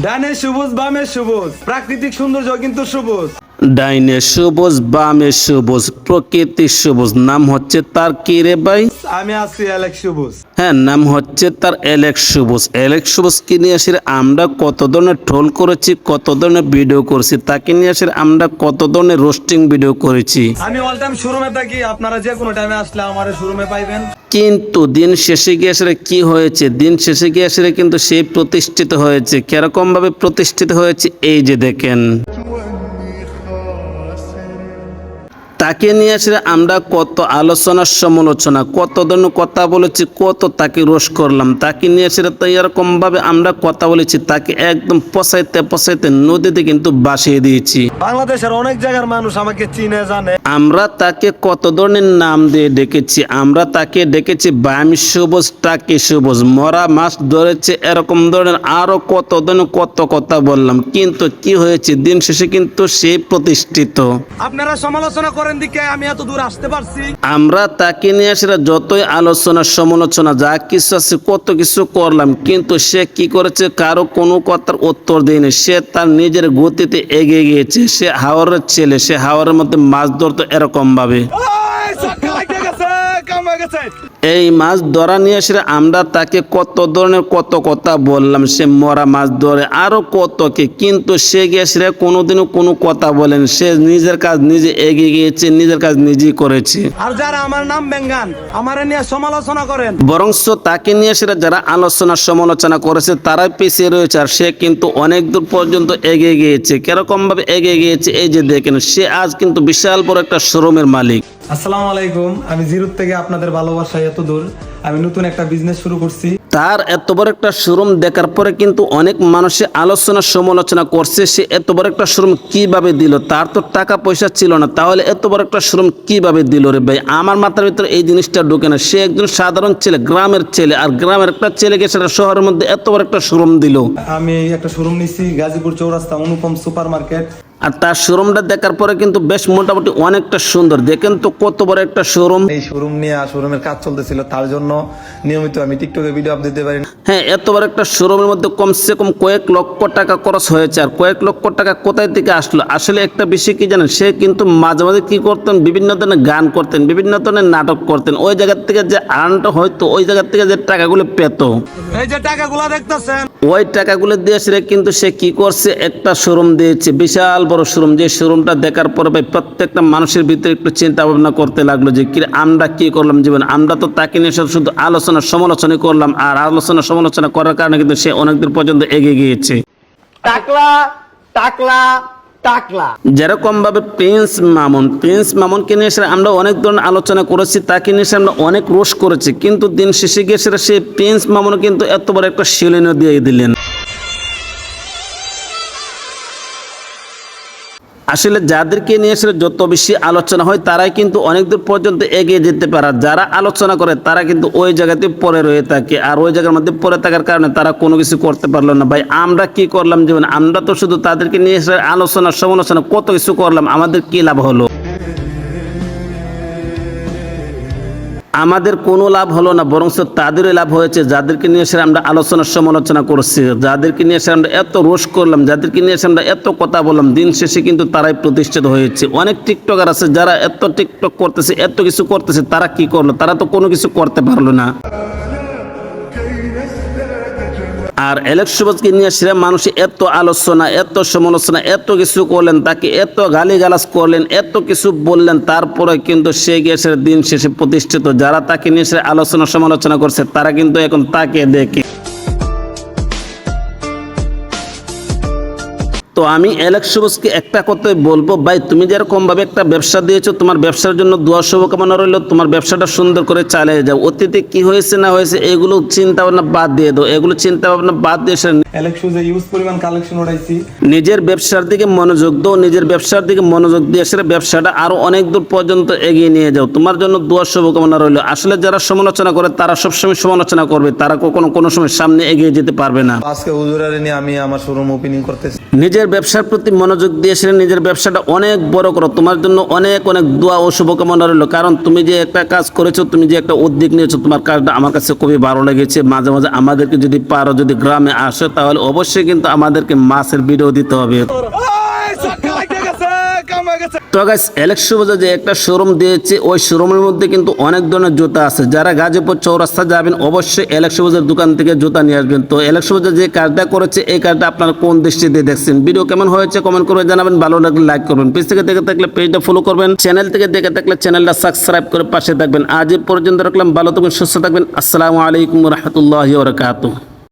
ডানে সবুজ, বামে সবুজ। প্রাকৃতিক সৌন্দর্য কিন্তু সবুজ। ডাইনে সবুজ, বামে সবুজ। প্রকৃতির সবুজ নাম হচ্ছে তার কি রে ভাই? আমি আছি অ্যালেক্স সবুজ হ্যাঁ নাম হচ্ছে তার এলেক্স সবুজ এলেক্স সবুজকে নিয়ে এসে আমরা কত ধরনের ট্রোল করেছি কত ধরনের ভিডিও করেছি তাকে নিয়ে এসে আমরা কত ধরনের রোস্টিং ভিডিও করেছি। আমি অল টাইম শোরুমে থাকি আপনারা যে কোনো টাইমে আসলে আমার শোরুমে পাইবেন। কিন্তু দিন শেষে গিয়ে আসলে কি হয়েছে? দিন শেষে গিয়ে আসলে কিন্তু সেই প্রতিষ্ঠিত হয়েছে। কীরকম ভাবে প্রতিষ্ঠিত হয়েছে? এই যে দেখেন। তাকে নিয়ে আসলে আমরা কত আলোচনা সমালোচনা কত ধরনের কথা বলেছি কত তাকে রোষ করলাম। তাকে নিয়ে আসলে তো এরকম ভাবে আমরা কথা বলেছি তাকে একদম পচাইতে পচাইতে নদীতে কিন্তু বাসিয়ে দিয়েছি। বাংলাদেশের অনেক জায়গার মানুষ আমাকে চিনে জানে। আমরা তাকে কত ধরনের নাম দিয়ে ডেকেছি আমরা তাকে ডেকেছি বামি সবুজ টাকি সবুজ মরা মাছ ধরেছে এরকম ধরনের আরও কত ধরনের কত কথা বললাম। কিন্তু কি হয়েছে? দিন শেষে কিন্তু সে প্রতিষ্ঠিত। আপনারা সমালোচনা করেন দিকে আমি এত দূর আসতে পারছি। আমরা তাকে নিয়ে সেটা যতই আলোচনা সমালোচনা যা কিছু আছে কত কিছু করলাম কিন্তু সে কি করেছে কারও কোনো কথার উত্তর দেয়নি। সে তার নিজের গতিতে এগিয়ে গিয়েছে। সে হাওরের ছেলে সে হাওরের মধ্যে মাছ ধরতো এরকম ভাবে গেছে, গেছে। এই মাছ ধরা নিয়ে এসে আমরা তাকে কত ধরনের কত কথা বললাম সে মরা মাছ ধরে আরও কত কি কিন্তু সে সে কোনোদিনও কোনো কথা বলেন। সে নিজের কাজ নিজে এগিয়ে গিয়েছে নিজের কাজ নিজেই করেছে। আর যারা আমার নাম বেঙ্গান আমার নিয়ে সমালোচনা করেন। বরংস তাকে নিয়ে সেটা যারা আলোচনা সমালোচনা করেছে তারাই পিছিয়ে রয়েছে আর সে কিন্তু অনেক দূর পর্যন্ত এগিয়ে গিয়েছে। কীরকম ভাবে এগিয়ে গিয়েছে এই যে দেখেন সে আজ কিন্তু বিশাল বড় একটা শোরুমের মালিক। আসসালামু আলাইকুম। আমি জিরুর থেকে আপনাদের ভালোবাসায় এত দূর। আমি নতুন একটা বিজনেস শুরু করছি। তার এত বড় একটা শোরুম দেখার পরে কিন্তু অনেক মানুষে আলোচনা সমালোচনা করছে সে এত বড় একটা শোরুম কীভাবে দিল? তার তো টাকা পয়সা ছিল না। তাহলে এত বড় একটা শোরুম কীভাবে দিল রে ভাই? আমার মাথার ভিতরে এই জিনিসটা ঢুকে না। সে একজন সাধারণ ছেলে গ্রামের ছেলে আর গ্রামের একটা ছেলেকে সেটা শহরের মধ্যে এত বড় একটা শোরুম দিল। আমি একটা শোরুম নিছি গাজীপুর চৌরাস্তা অনুপম সুপার মার্কেট আর তার শোরুমটা দেখার পরে কিন্তু বেশ মোটামুটি অনেকটা সুন্দর। দেখেন তো কত বড় একটা শোরুম এই শোরুম নিয়ে শোরুমের কাজ চলতেছিল তার জন্য নিয়মিত আমি টিকটকে ভিডিও আপ দিতে পারি না। হ্যাঁ এত বড় একটা শোরুমের মধ্যে কমসে কম কয়েক লক্ষ টাকা খরচ হয়েছে। আর কয়েক লক্ষ টাকা কোথায় থেকে আসলো? আসলে একটা বিষয় কি জানেন সে কিন্তু মাঝে মাঝে কি করতেন? বিভিন্ন ধরনের গান করতেন বিভিন্ন ধরনের নাটক করতেন। ওই জায়গার থেকে যে আর্নটা হয়তো ওই জায়গার থেকে যে টাকাগুলো পেত। এই যে টাকাগুলো দেখতেছেন। ওই টাকাগুলো দিয়ে সে কিন্তু সে কি করছে? একটা শোরুম দিয়েছে। বিশাল বড় শোরুম যে শোরুমটা দেখার পরে ভাই প্রত্যেকটা মানুষের ভিতরে একটু চিন্তা ভাবনা করতে লাগল যে কি আমরা কি করলাম জীবন? আমরা তো তাকে নিয়ে শুধু- আলোচনা সমালোচনা করলাম আর আলোচনা সমালোচনা করার কারণে কিন্তু সে অনেক দূর পর্যন্ত এগিয়ে গিয়েছে। টাকলা টাকলা টাকলা। যেরকম ভাবে প্রিন্স মামুন প্রিন্স মামুনকে নিয়ে এসে আমরা অনেক ধরনের আলোচনা করেছি তাকে নিয়ে এসে আমরা অনেক রোষ করেছি কিন্তু দিন শেষে গিয়ে সেটা সেই প্রিন্স মামুন কিন্তু এত বড় একটা শিলিনও দিয়ে দিলেন। আসলে যাদেরকে নিয়ে আসলে যত বেশি আলোচনা হয়, তারাই কিন্তু অনেক দূর পর্যন্ত এগিয়ে যেতে পারে। যারা আলোচনা করে, তারা কিন্তু ওই জায়গাতে পরে রয়ে থাকে। আর ওই জায়গার মধ্যে পরে থাকার কারণে তারা কোনো কিছু করতে পারল না। ভাই, আমরা কি করলাম? যেমন আমরা তো শুধু তাদেরকে নিয়ে এসে আলোচনা, সমালোচনা কত কিছু করলাম, আমাদের কি লাভ হলো? আমাদের কোনো লাভ হলো না বরং তাদেরই লাভ হয়েছে, যাদেরকে নিয়ে এসে আমরা আলোচনা, সমালোচনা করছি। যাদেরকে নিয়ে এসে আমরা এত রোষ করলাম, যাদেরকে নিয়ে এসে আমরা এত কথা বললাম, দিন শেষে কিন্তু তারাই প্রতিষ্ঠিত হয়েছে। অনেক টিকটকার আছে, যারা এত টিকটক করতেছে, এত কিছু করতেছে, তারা কি করল? তারা তো কোনো কিছু করতে পারল না। আর এলেক্স সুভাষকে নিয়ে সেরা মানুষ এত আলোচনা, এত সমালোচনা, এত কিছু করলেন, তাকে এত গালিগালাজ করলেন, এত কিছু বললেন, তারপরে কিন্তু সে গ্যাসের দিন শেষে প্রতিষ্ঠিত। যারা তাকে নিয়ে সে আলোচনা, সমালোচনা করছে, তারা কিন্তু এখন তাকে দেখে তো আমি অ্যালেক্স সুবসকে একটা কথাই বলব ভাই তুমি যেরকম ভাবে একটা ব্যবসা দিয়েছ তোমার ব্যবসার জন্য দোয়া শুভকামনা রইল তোমার ব্যবসাটা সুন্দর করে চালিয়ে যাও। অতীতে কি হয়েছে না হয়েছে এগুলো চিন্তা ভাবনা বাদ দিয়ে দাও। এগুলো চিন্তা ভাবনা বাদ দিয়ে সে ইলেকশনে ইউজ পরিমাণ কালেকশন উঠাইছি নিজের ব্যবসার দিকে মনোযোগ দাও নিজের ব্যবসার দিকে মনোযোগ দিয়ে সেটা ব্যবসাটা আরও অনেক দূর পর্যন্ত এগিয়ে নিয়ে যাও। তোমার জন্য দোয়া শুভকামনা রইল। আসলে যারা সমালোচনা করে তারা সবসময় সমালোচনা করবে। তারা কখনো কোনো সময় সামনে এগিয়ে যেতে পারবে না। আজকে হুজুরারে নিয়ে আমি আমার শোরুম ওপেনিং করতেছি। নিজের ব্যবসার প্রতি মনোযোগ দিয়েছিলে নিজের ব্যবসাটা অনেক বড় করো। তোমার জন্য অনেক অনেক দোয়া ও শুভকামনা রইল। কারণ তুমি যে একটা কাজ করেছ, তুমি যে একটা উদ্যোগ নিয়েছো, তোমার কাজটা আমার কাছে খুবই ভালো লেগেছে। মাঝে মাঝে আমাদেরকে যদি পারো যদি গ্রামে আসো, তাহলে অবশ্যই কিন্তু আমাদেরকে মাছের ভিডিও দিতে হবে। তো গাইস ইলেকশন বাজার যে একটা শোরুম দিয়েছে, ওই শোরুমের মধ্যে কিন্তু অনেক ধরনের জুতা আছে। যারা গাজীপুর চৌরাস্তা যাবেন, অবশ্যই ইলেকশন বাজার দোকান থেকে জুতা নিয়ে আসবেন। তো ইলেকশন বাজার যে কাজটা করেছে, এই কাজটা আপনারা কোন দৃষ্টি দিয়ে দেখছেন? ভিডিও কেমন হয়েছে কমেন্ট করে জানাবেন, ভালো লাগলে লাইক করবেন। পেজ থেকে দেখে থাকলে পেজটা ফলো করবেন। চ্যানেল থেকে দেখে থাকলে চ্যানেলটা সাবস্ক্রাইব করে পাশে থাকবেন। আজ পর্যন্ত রাখলাম, ভালো থাকবেন, সুস্থ থাকবেন। আসসালামু আলাইকুম রহমতুল্লাহ বরকাতুহ।